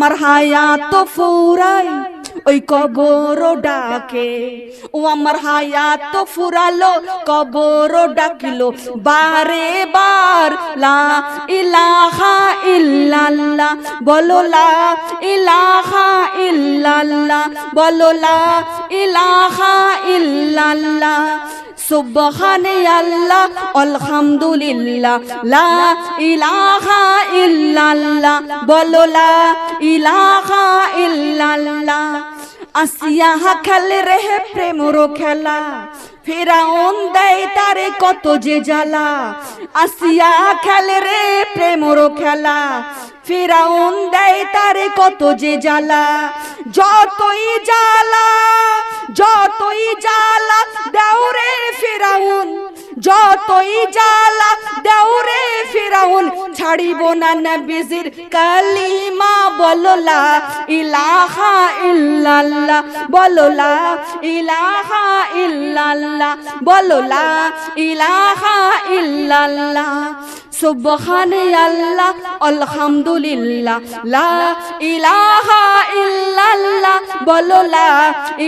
আমার হায়াত ফুরাই, ওই কবর ডাকে। ও আমার হায়াত ফুরালো কবর ডাকিলো। বারে বার, লা ইলাহা ইল্লাল্লাহ, বলো লা ইলাহা ইল্লাল্লাহ, বলো লা ইলাহা ইল্লাল্লাহ। সুবহানে আল্লাহ, আলহামদুলিল্লাহ, লা ইলাহা ইল্লাল্লাহ, বলো লা ইলাহা ইল্লাল্লাহ। আসিয়া খেলে রে প্রেমর খেলা। ফেরাউন দেয় তারে কত যে জ্বালা। আসিয়া খেলে রে প্রেমর খেলা। ফেরাউন দেয় তারে কত যে জ্বালা। যতই জ্বালা যতই জ্বালা দেওরে ফিরাউন, ছাড়িব না নবীজির কালিমা, বললা ইলাহা ইল্লাল্লাহ, বললা ইলাহা ইল্লাল্লাহ, বললা ইলাহা ইল্লাল্লাহ। সুবহানে আল্লাহ, আলহামদুলিল্লাহ, লা ইলাহা ইল্লাল্লাহ বলো লা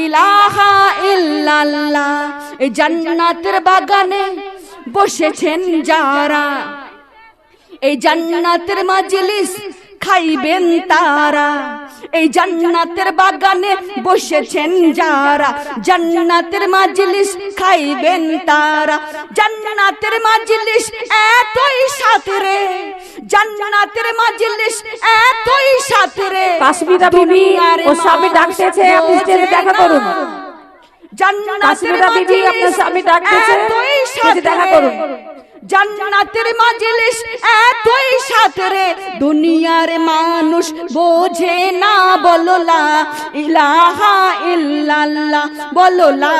ইলাহা ইল্লাল্লাহ। জান্নাতের বাগানে বসেছেন যারা। এই জান্নাতের মাজলিস খাইবেন তারা। এই জান্নাতের বাগানে বসেছেন যারা। জান্নাতের মাজলিস খাইবেন তারা। জান্নাতের মাজলিস এতই সাথরে জান্নাতের মাজলিস এতই সাথরে কাশ্মীরা বিবি ও স্বামী ডাকতেছে আপনি দেখা করুন। জান্নাতের কাশ্মীরা বিবি আপনার স্বামী ডাকতেছে। দেখা করুন। জান্নাতের মাজলিস এতই সাথরে দুনিয়ার মানুষ বোঝে না বললা ইলাহা ইল্লাল্লাহ বললা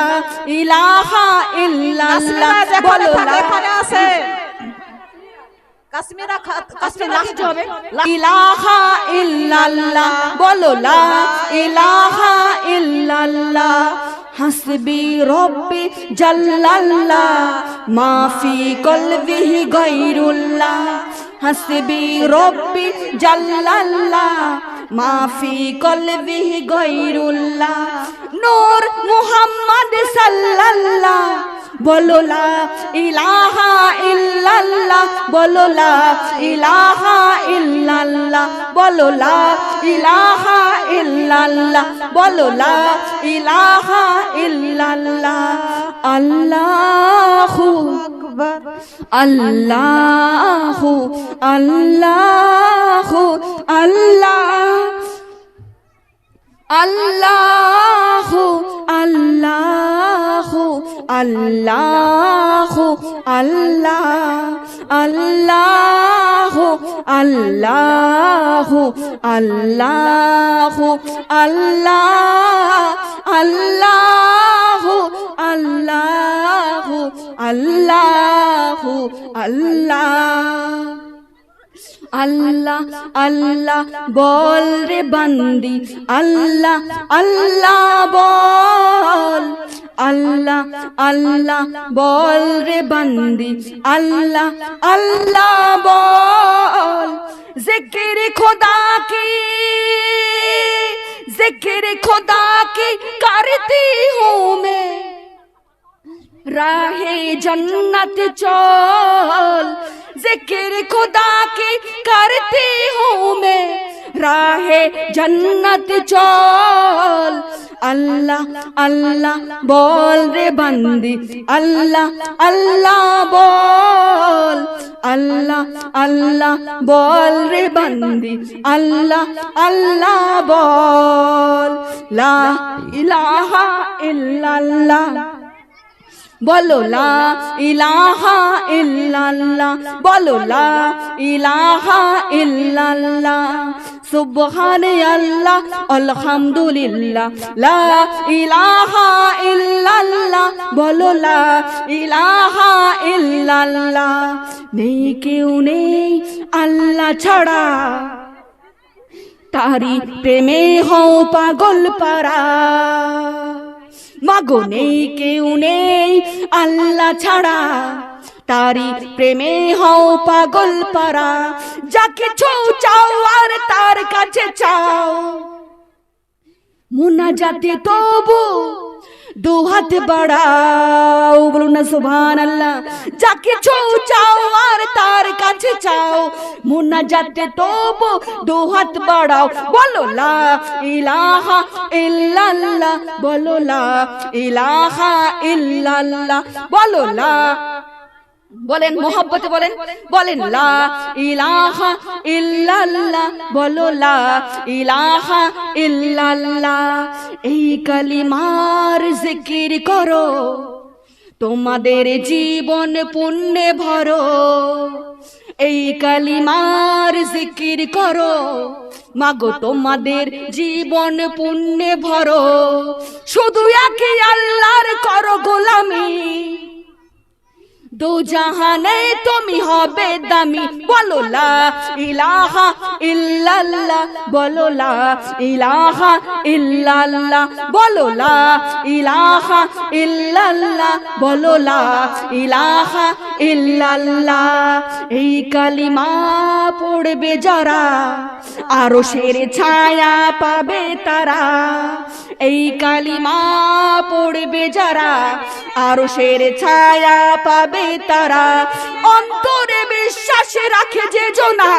ইলাহা ইল্লাল্লাহ বললা। কাশ্মীরা কাশ্মীর লাস্ট হবে? ইলাহা ইল্লাল্লাহ বলো লা ইলাহা ইল্লাল্লাহ হাসবি রব্বি জাল্লাল্লাহ, মাফি কলবিহি গৈরুল্লাহ হাসবি রব্বি জাল্লাল্লাহ, মাফি কলবিহি গৈরুল্লাহ নূর মুহাম্মদ সাল্লাল্লাহ বলো লা ইলাহা ইল্লাল্লাহ বলো ইলাহা ইল্লাল্লাহ বলো ইলাহা ইল্লাল্লাহ বলো ইলাহা ইল্লাল্লাহ, আল্লাহু আকবার, আল্লাহু আল্লাহু, আল্লাহ, আল্লাহু আল্লাহু। আল্লাহু আল্লাহ আল্লাহু আল্লাহু আল্লাহু আল্লাহ আল্লাহু আল্লাহু আল্লাহু আল্লাহ আল্লাহ আল্লাহ বল রে বান্দি আল্লাহ আল্লাহ বল আল্লাহ আল্লাহ বল রে বান্দি আল্লাহ আল্লাহ বল জিকির খোদা কি जिक्र खुदा की करती हूँ मैं राहे जन्नत चल जिक्र खुदा की करती हूँ मैं রাহে জন্নত চল। আল্লাহ আল্লাহ বল রে বান্দি। আল্লাহ আল্লাহ বল। আল্লাহ আল্লাহ বল রে বান্দি। আল্লাহ আল্লাহ বল। লা ইলাহা ইল্লাল্লাহ। বলো লা ইলাহা ইল্লাল্লাহ। বলো লা ইলাহা ইল্লাল্লাহ। সুবহান আল্লাহ। আলহামদুলিল্লাহ। লা ইলাহা ইল্লাল্লাহ। বলো লা ইলাহা ইল্লাল্লাহ। নেই কেউ নেই আল্লাহ ছাড়া। তারি প্রেমে হও পাগল পারা মাগনে কেউ নেই আল্লাহ ছাড়া। তারি প্রেমে হও পাগল পারা যা কিছু চাও আর তার কাছে চাও। মোনাজাতে তবু দু হাত বাড়াও বলুন না সুবহান আল্লাহ যাকে ছৌ চাও আর তার কাছে চাও। মোনাজাতে তবু দু হাত বাড়াও। বলো লা ইলাহা ইল্লাল্লাহ। বলো লা ইলাহা ইল্লাল্লাহ। বলো লা বলেন মোহব্বতে বলেন? বলেন। লা ইলাহা ইল্লাল্লাহ বলো লা ইলাহা ইল্লাল্লাহ। এই কালিমার জিকির করো তোমাদের জীবন পুণ্যে ভরো। এই কালিমার জিকির করো মাগো তোমাদের জীবন পুণ্যে ভরো। শুধু একে আল্লাহর করো গোলামি। দু জাহানে তুমি হবে দামি। বলো লা ইলাহা ইল্লাল্লাহ বলো লা ইলাহা ইল্লাল্লাহ বলো লা ইলাহা ইল্লাল্লাহ বলো লা ইলাহা ইল্লাল্লাহ। এই কালিমা পড়বে যারা আরও শের ছায়া পাবে তারা। এই কালিমা পড়বে যারা আরও শের ছায়া পাবে তারা অন্তরে বিশ্বাসে রাখে যে জোনা।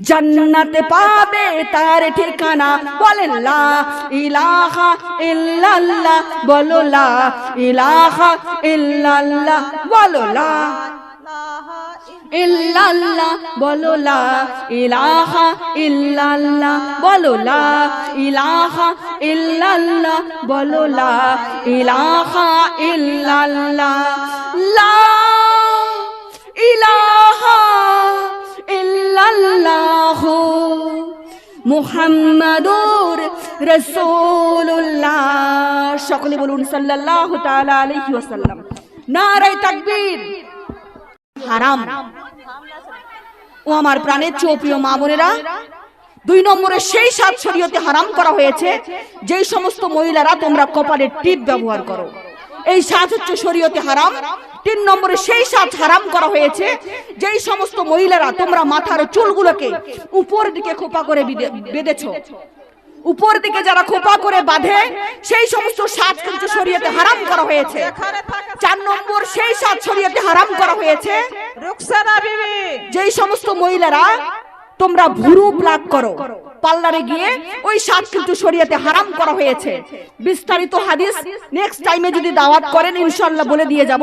জান্নাতে পাবে তার ঠিকানা। বলেন লা ইলাহা ইল্লাল্লাহ, বলো লা ইলাহা ইল্লাল্লাহ, বলো লা ইল্লাল্লাহ, বলো লা ইলাহা ইল্লাল্লাহ, বলো লা ইলাহা ইল্লাল্লাহ, বলো লা ইলাহা ইল্লাল্লাহ। লা ইলাহা ইল্লাল্লাহ। মুহাম্মাদুর রাসূলুল্লাহ। সকলে বলুন সাল্লাল্লাহু তাআলা আলাইহি ওয়াসাল্লাম। নারায়ে তাকবীর। হারাম। ও আমার প্রাণের চৌপ্রিয় মা বোনেরা, দুই নম্বরে সেই সাত শরীয়তে হারাম করা হয়েছে, যেই সমস্ত মহিলারা তোমরা কপালে টিপ ব্যবহার করো। এই সাত হচ্ছে শরীয়তে হারাম। তিন নম্বরে সেই সাত হারাম করা হয়েছে, যেই সমস্ত মহিলারা তোমরা মাথার চুলগুলোকে উপর দিকে খোপা করে বেঁধেছো। উপর দিকে যারা খোপা করে বাঁধে সেই সমস্ত সাজ কিন্তু শরীয়তে হারাম করা হয়েছে। চার নম্বর সেই সাজ শরীয়তে হারাম করা হয়েছে। যেই সমস্ত মহিলারা তোমরা ভুরু প্লাগ করো। পার্লারে গিয়ে ওই সাজ কিন্তু শরীয়তে হারাম করা হয়েছে। বিস্তারিত হাদিস নেক্সট টাইমে যদি দাওয়াত করেন, ইনশাআল্লাহ বলে দিয়ে যাব।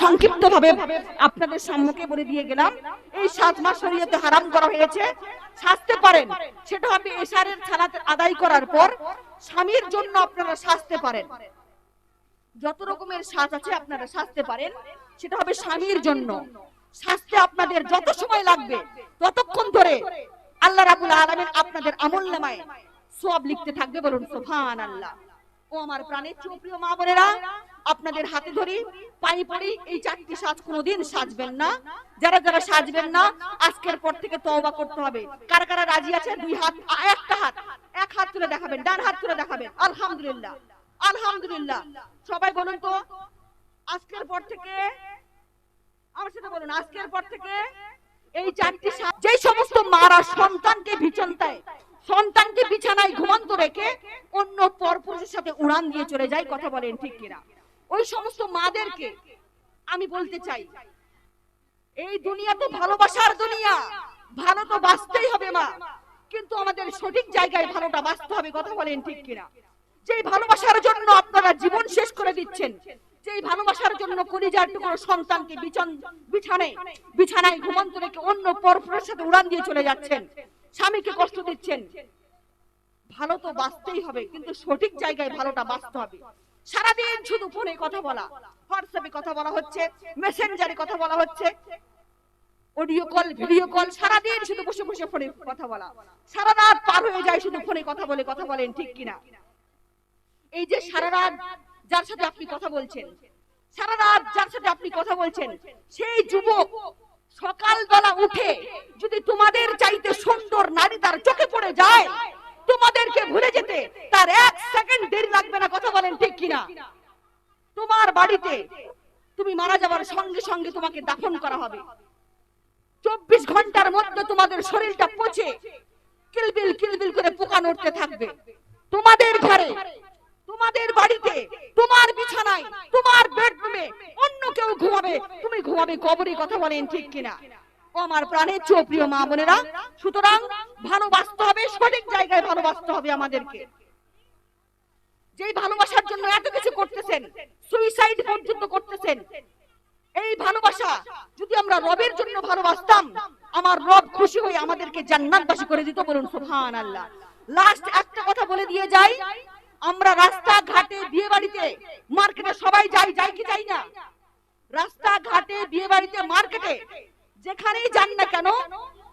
সংক্ষিপ্ত ভাবে আপনাদের সম্মুখে বলে দিয়ে গেলাম। এই সাত মাস শরীয়তে হারাম করা হয়েছে। সাজতে পারেন। সেটা হবে এশারের সালাত আদায় করার পর স্বামীর জন্য আপনারা সাজতে পারেন। যত রকমের সাজ আছে আপনারা সাজতে পারেন। সেটা হবে স্বামীর জন্য। সাজতে আপনাদের যত সময় লাগবে, ততক্ষণ ধরে আল্লাহ রাবুল আলমিন আপনাদের আমল নামায় সব লিখতে থাকবে বলুন সোফান আল্লাহ ও আমার প্রাণের চুপ্রিয় মা বোনেরা, আপনাদের হাতে ধরি পানি পড়ি, এই চারটি সাজ কোনোদিন সাজবেন না। যারা যারা সাজবেন না, আজকের পর থেকে তওবা করতে হবে। কারা কারা রাজি আছে দুই হাত, একটা হাত। এক হাত তুলে দেখাবেন, ডান হাত তুলে দেখাবেন। আলহামদুলিল্লাহ আলহামদুলিল্লাহ। সবাই বলুন তো, আজকের পর থেকে, আমার সাথে বলুন, আজকের পর থেকে এই চারটি যে সমস্ত মারা সন্তানকে সন্তানকে বিছানায় ঘুমন্ত রেখে অন্য পরপুরুষের সাথে উড়ান দিয়ে চলে যায়, কথা বলেন ঠিক কিনা? ওই সমস্ত মাদেরকে আমি বলতে চাই, এই দুনিয়া তো ভালোবাসার দুনিয়া, ভালো তো বাঁচতেই হবে মা, কিন্তু আমাদের সঠিক জায়গায় ভালোটা বাঁচতে হবে, কথা বলেন ঠিক কিনা? যেই ভালোবাসার জন্য আপনারা জীবন শেষ করে দিচ্ছেন যেই ভালোবাসার জন্য কলিজার টুকরো সন্তানকে বিছান বিছানায় বিছানায় ঘুমন্ত রেখে অন্য পরপুরের সাথে উড়ান দিয়ে চলে যাচ্ছেন। স্বামীকে কষ্ট দিচ্ছেন। ভালো তো বাঁচতেই হবে, কিন্তু সঠিক জায়গায় ভালোটা বাঁচতে হবে। সারাদিন শুধু ফোনে কথা বলা, হোয়াটসঅ্যাপে কথা বলা হচ্ছে, মেসেঞ্জারে কথা বলা হচ্ছে, অডিও কল, ভিডিও কল, সারাদিন শুধু বসে বসে ফোনে কথা বলা। সারা রাত পার হয়ে যায় শুধু ফোনে কথা বলে, কথা বলেন ঠিক কিনা? এই যে সারা রাত যার সাথে আপনি কথা বলছেন। সারা রাত যার সাথে আপনি কথা বলছেন, সেই যুবক সকালবেলা উঠে যদি তোমাদের চাইতে সুন্দর নারী তার চোখে পড়ে যায়, তোমাদেরকে ভুলে যেতে তার এক সেকেন্ড দেরি লাগবে না, কথা বলেন ঠিক কিনা? তোমার বাড়িতে তুমি মারা যাবার সঙ্গে সঙ্গে তোমাকে দাফন করা হবে। চব্বিশ ঘণ্টার মধ্যে তোমাদের শরীরটা পচে কিলবিল কিলবিল করে পোকা নড়তে থাকবে। তোমাদের ঘরে তোমাদের বাড়িতে, তোমার বিছানায়, তোমার বেডরুমে অন্য কেউ ঘুমাবে, তুমি ঘুমাবে কবরে কথা বলেন ঠিক কিনা? আমার প্রাণের চো প্রিয় মা বোনেরা, সুতরাং ভালোবাসতে হবে, সঠিক জায়গায় ভালোবাসতে হবে আমাদেরকে। যেই ভালোবাসার জন্য এত কিছু করতেছেন সুইসাইড পর্যন্ত করতেছেন, এই ভালোবাসা যদি আমরা রবের জন্য ভালোবাসতাম, আমার রব খুশি হয়ে আমাদেরকে জান্নাতবাসী করে দিত বলুন সুবহান আল্লাহ লাস্ট একটা কথা বলে দিয়ে যাই। আমরা রাস্তা ঘাটে বিয়ে বাড়িতে মার্কেটে সবাই যাই যাই কি যাই না? রাস্তা ঘাটে বিয়ে বাড়িতে মার্কেটে যেখানেই যান না কেন,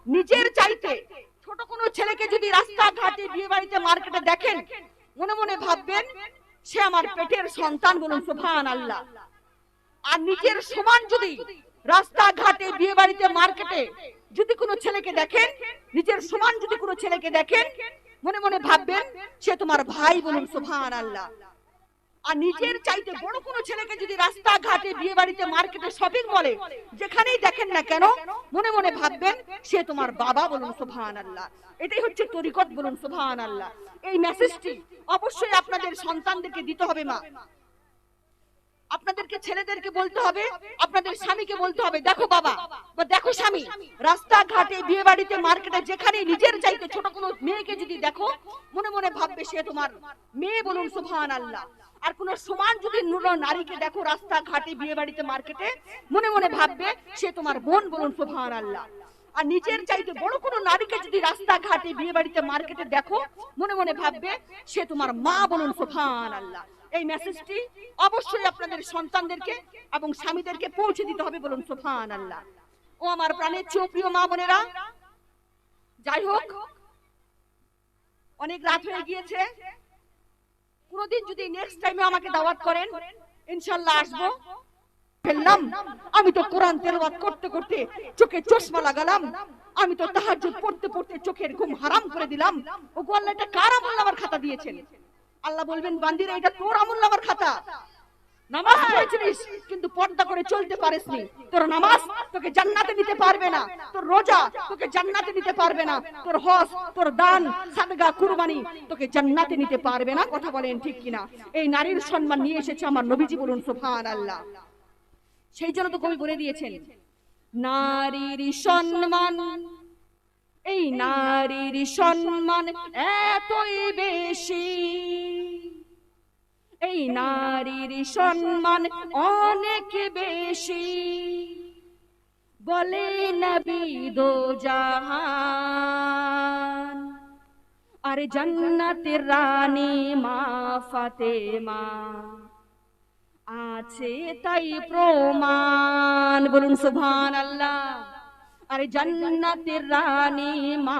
নিজের চাইতে ছোট কোনো ছেলেকে যদি রাস্তা ঘাটে বিয়ে বাড়িতে মার্কেটে দেখেন, মনে মনে ভাববেন, সে আমার পেটের সন্তান বলুন সুবহান আল্লাহ আর নিজের সমান যদি রাস্তা ঘাটে বিয়ে বাড়িতে মার্কেটে যদি কোনো ছেলেকে দেখেন, নিজের সমান যদি কোনো ছেলেকে দেখেন মনে মনে ভাববেন, সে তোমার ভাই বলুন সোফান আল্লাহ আর নিজের চাইতে বড় কোনো ছেলেকে যদি রাস্তা ঘাটে বিয়ে বাড়িতে মার্কেটে শপিং মলে, যেখানেই দেখেন না কেন, মনে মনে ভাববেন, সে তোমার বাবা বলুন সুবহান আল্লাহ এটাই হচ্ছে তরিকত বলুন সুবহান আল্লাহ এই মেসেজটি অবশ্যই আপনাদের সন্তানদেরকে দিতে হবে, মা। আপনাদেরকে ছেলেদেরকে বলতে হবে আপনাদের স্বামীকে বলতে হবে। দেখো বাবা বা দেখো স্বামী রাস্তাঘাটে বিয়ে বাড়িতে মার্কেটে যেখানে নিজের চাইতে ছোট কোনো মেয়েকে যদি দেখো মনে মনে ভাববে সে তোমার মেয়ে বলুন সুবহান আল্লাহ আর কোন সমান যদি নুর নারীকে দেখো রাস্তাঘাটে বিয়ে বাড়িতে মার্কেটে মনে মনে ভাববে সে তোমার বোন বলুন সুবহান আল্লাহ আর নিজের চাইতে বড় কোনো নারীকে যদি রাস্তাঘাটে বিয়ে বাড়িতে মার্কেটে দেখো, মনে মনে ভাববে, সে তোমার মা বলুন সুবহান আল্লাহ এই মেসেজটি অবশ্যই আপনাদের সন্তানদেরকে এবং স্বামীদেরকে পৌঁছে দিতে হবে বলুন সুবহান আল্লাহ ও আমার প্রাণের চোপ্রিয় মা বোনেরা, যাই হোক, অনেক রাত হয়ে গিয়েছে। কোনদিন যদি নেক্সট টাইমে আমাকে দাওয়াত করেন, ইনশাল্লাহ আসব। ফেললাম। আমি তো কোরআন তেলাওয়াত করতে করতে চোখে চশমা লাগালাম। আমি তো তাহাজ্জুদ পড়তে পড়তে চোখের ঘুম হারাম করে দিলাম। ও গো আল্লাহ, এটা কার আমল আমার খাতা দিয়েছেন? আল্লাহ বলবেন, বান্দিরা, এটা তোর আমল আমার খাতা। নামাজ পড়েছিস কিন্তু পর্দা করে চলতে পারিসনি। তোর নামাজ তোকে জান্নাতে নিতে পারবে না। তোর রোজা তোকে জান্নাতে নিতে পারবে না। তোর তোর দান, সাদগা, কুরবানি তোকে জান্নাতে নিতে পারবে না। কথা বলেন ঠিক কিনা? এই নারীর সম্মান নিয়ে এসেছে আমার নবীজি বলুন সুবহান আল্লাহ সেই জন্য তো কবি বলে দিয়েছেন, নারীর সম্মান। এই নারীর সম্মান এতই বেশি। এই নারীর সম্মান অনেক বেশি। বলে নবী দো জাহান আর জান্নাতের রানী মা ফাতেমা। আছে তাই প্রমাণ। বলুন সুভান আল্লাহ আরে জান্নাতের রানী মা